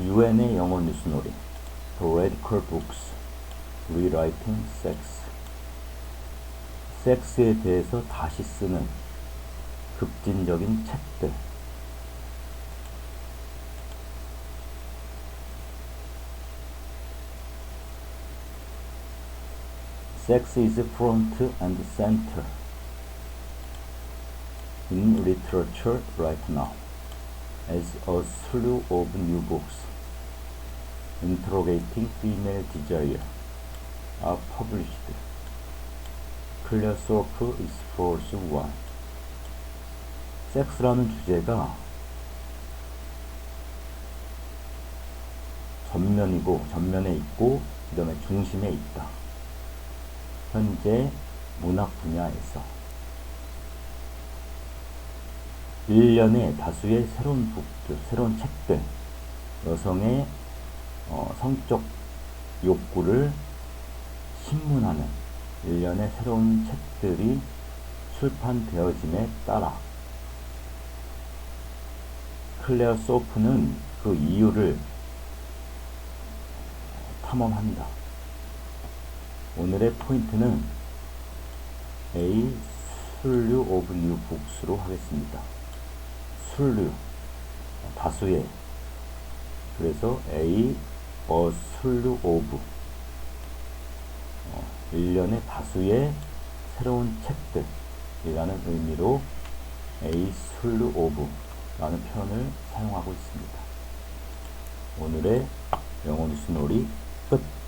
유엔의 영어 뉴스놀이 The Radical Books Rewriting Sex 섹스에 대해서 다시 쓰는 급진적인 책들 Sex is front and center in literature right now as a slew of new books interrogating female desire are published. 소프 익스포스 1 섹스라는 주제가 전면이고 전면에 있고 그 다음에 중심에 있다. 현재 문학 분야에서 일련의 다수의 새로운 북들, 새로운 책들, 여성의 어, 성적 욕구를 신문하는 일련의 새로운 책들이 출판되어짐에 따라 클레어 소프는 그 이유를 탐험한다. 오늘의 포인트는 A 술류 오브 뉴 북스로 하겠습니다. 술류 다수의. 그래서 A 어 술류 오브. 어, 일련의 다수의 새로운 책들이라는 의미로 A 술류 오브 라는 표현을 사용하고 있습니다. 오늘의 영어 뉴스 놀이 끝